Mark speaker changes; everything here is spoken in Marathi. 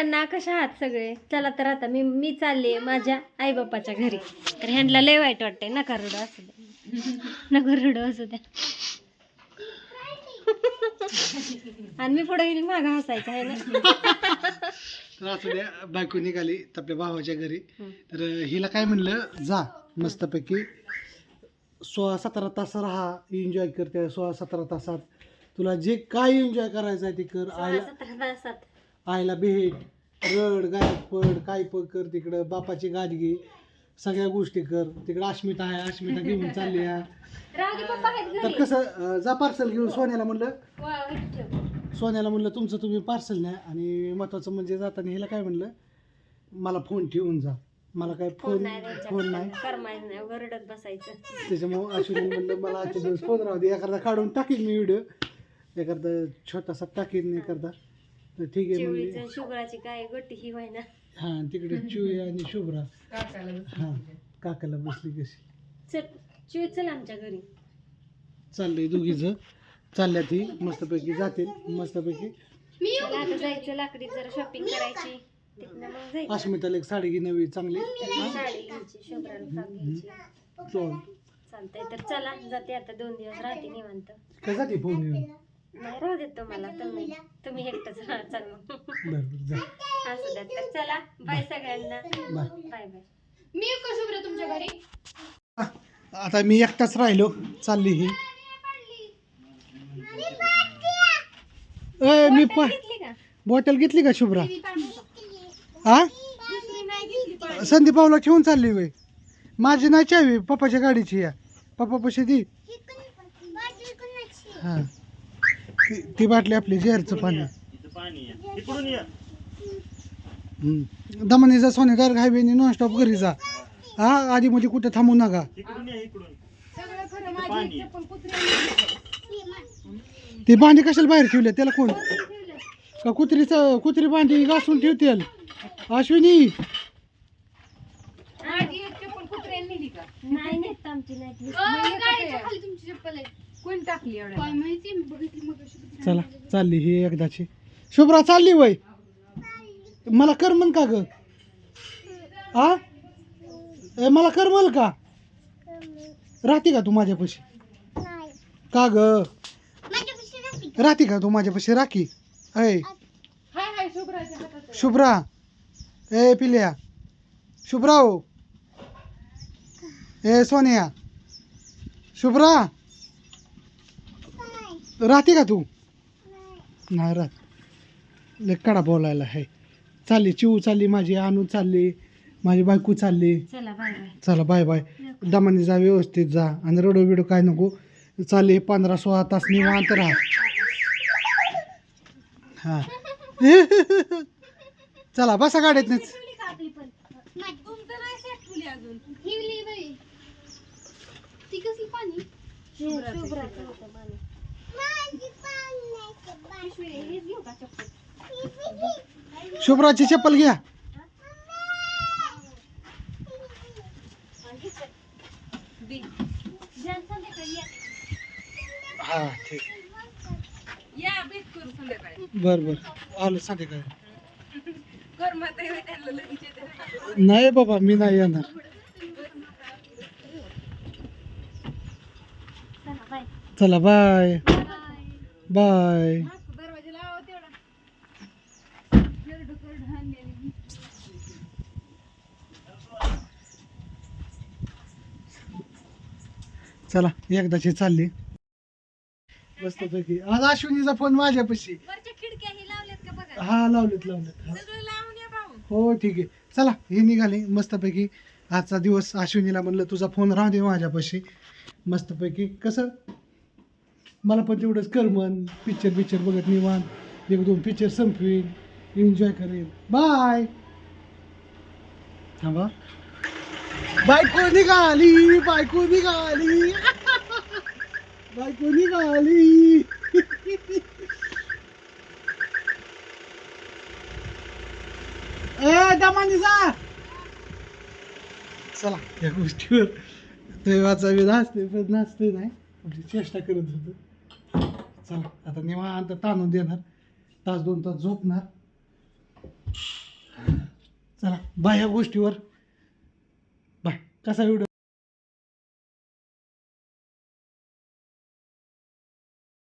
Speaker 1: सगळ्यांना कशा आहात सगळे? चला तर आता मी मी चालले माझ्या आई बाप्पाच्या घरी. तर ह्यांना लय वाईट वाटतंय. नका रडू असू द्या. नका रडू असू द्या. आणि मी पुढे गेली मागं हसायचं आहे ना?
Speaker 2: तर असं द्या बायको निघाली आपल्या भावाच्या घरी. तर हिला काय म्हणलं? जा मस्तपैकी. सोळा सतरा तास राहा एन्जॉय करते सोळा सतरा तासात. तुला जे काय एन्जॉय करायचं आहे ते कर.
Speaker 1: सोळा
Speaker 2: आईला
Speaker 1: सतरा तासात.
Speaker 2: आईला भेट रड गायक पड काय पण कर तिकडं बापाची घे सगळ्या गोष्टी कर. तिकडं अस्मिता आहे अस्मिता घेऊन चालली आहे
Speaker 1: राहू दे पप्पा आहेत
Speaker 2: तर
Speaker 1: घरी
Speaker 2: कसं अं, जा पार्सल घेऊन सोन्याला म्हणलं.
Speaker 1: वा, इथं ठेव.
Speaker 2: सोन्याला म्हणलं तुमचं तुम्ही पार्सल न्या. आणि महत्वाचं म्हणजे जाताना हिला काय म्हणलं मला फोन ठेवून जा. मला काय
Speaker 1: फोन
Speaker 2: फोन
Speaker 1: नाही द्यायचा.
Speaker 2: फोन नाही.
Speaker 1: करमायचं नाही गरडत बसायचं.
Speaker 2: त्याच्यामुळं अश्विनी म्हणलं मला दिवस फोन राहू दे. एखादा काढून टाकीन मी व्हिडिओ एखादा छोटासा टाकीन एखादा. ठीक आहे म्हणजे
Speaker 1: चिवळीचं शुभ्राची काय गोटी ही व्हाय ना
Speaker 2: हां तिकडे चिवई आणि शुभ्रा. हां काकाला बसली कशी?
Speaker 1: चल चिव चल आमच्या घरी.
Speaker 2: चाललंय दोघीचं चालल्या ती मस्तपैकी जातील मस्तपैकी.
Speaker 1: चला आता जायचं लाकडी जरा शॉपिंग करायची. तिथनं मग जायचं.
Speaker 2: अस्मिताला एक साडी घे नवी चांगली.
Speaker 1: साडी घ्यायची शुभ्राला फ्रॉक घ्यायची.
Speaker 2: चल.
Speaker 1: चालतंय तर चला जाते आता दोन दिवस राहते निवांत.
Speaker 2: काय जाते फोन घेऊन
Speaker 1: नाही राहू देत तुम्हाला. तुम्ही तुम्ही एकटंच हा चल मग.
Speaker 2: बरं बरं जा.
Speaker 1: असू द्या तर चला. बाय सगळ्यांना.
Speaker 2: बाय.
Speaker 1: Bye bye.
Speaker 3: मी येऊ का शुभ्र तुमच्या घरी?
Speaker 2: आता मी एकटाच राहिलो. चालली ही. ए मी प
Speaker 1: घेतली का?
Speaker 2: बॉटल घेतली का शुभ्रा. हा. संदीप पावला ठेवून चालली वय माझी नाही चावी पप्पाच्या गाडीची या पप्पा पशी ती हा. ती- ती बाटली आपली जहरचं पाणी हम्म. दमनीचा सोनेगार हायवेने नॉनस्टॉप घरी जा. हा आधी मध्ये कुठं थांबू नका.
Speaker 3: सगळं खरं माझी एक चप्पल कुत्र्याने
Speaker 2: ती भांडी कशाला बाहेर ठेवल्या त्याला कोण? का कुत्रीचं कुत्री भांडी घासून ठेवतील? अश्विनी!
Speaker 3: माझी एक चप्पल कुत्र्याने नेली का?
Speaker 1: नाही नेत आमची नाही नेत.
Speaker 3: गाडीच्या खाली तुमची चप्पल आहे. कोण टाकली एवढं काय माहिती? मी बघितली मग
Speaker 2: चला चालली ही एकदाची. शुभ्रा चालली वय. मला कर म्हण का ग? आ? ए, मला कर म्हण का? राहते का तू माझ्यापाशी? का ग? राहते का तू माझ्यापाशी? राखी. ऐ.
Speaker 3: हाय हाय शुभ्राच्या हातात आहे.
Speaker 2: शुभ्रा. ए पिल्या. शुभ्रा हो ए सोनिया. शुभ्रा. राहते का तू? नाही राहत. लय कडा बोलायला आहे. चालली चिऊ चालली माझी आणू चालली माझी बायको चालली.
Speaker 1: चला बाय बाय
Speaker 2: चला बाय बाय दमाने जा व्यवस्थित जा. आणि रडो बिडो काय नको. चालली पंधरा सोळा तास निवांत राहा. हा. चला बसा गाडीत नाहीच
Speaker 3: तुमचं नाही set ठेवली अजून ठेवली बाई. ती कसली पाणी?
Speaker 1: शुभ्राची
Speaker 3: चप्पल
Speaker 2: घ्या. हा ठीक. बर बर. आलो संध्याकाळी. नाही बाबा मी नाही येणार.
Speaker 1: चला बाय.
Speaker 2: चला बाय. चला एकदाची चालली. मस्तपैकी. आज अश्विनीचा फोन माझ्यापाशी. हा लावलेत लावलेत. हा. हो ठीक आहे. चला ही निघाली. मस्तपैकी आजचा दिवस अश्विनीला म्हणलं तुझा फोन राहू दे माझ्यापाशी. मस्तपैकी. कसं? मला पण तेवढंच करमन पिक्चर पिक्चर बघत निवांत. एक दोन पिक्चर संपवीन. एन्जॉय करेन. बाय थांबा. बायको निघाली बायको निघाली. बायको निघाली. ए दमानी जा. चला या गोष्टीवर. देवाचा विध असते पण नसते नाही. चेष्टा करत होतो. चला आता निवांत ताणून देणार. तास दोन तास झोपणार. चला बाय ह्या गोष्टीवर. बाय कसा व्हिडिओ?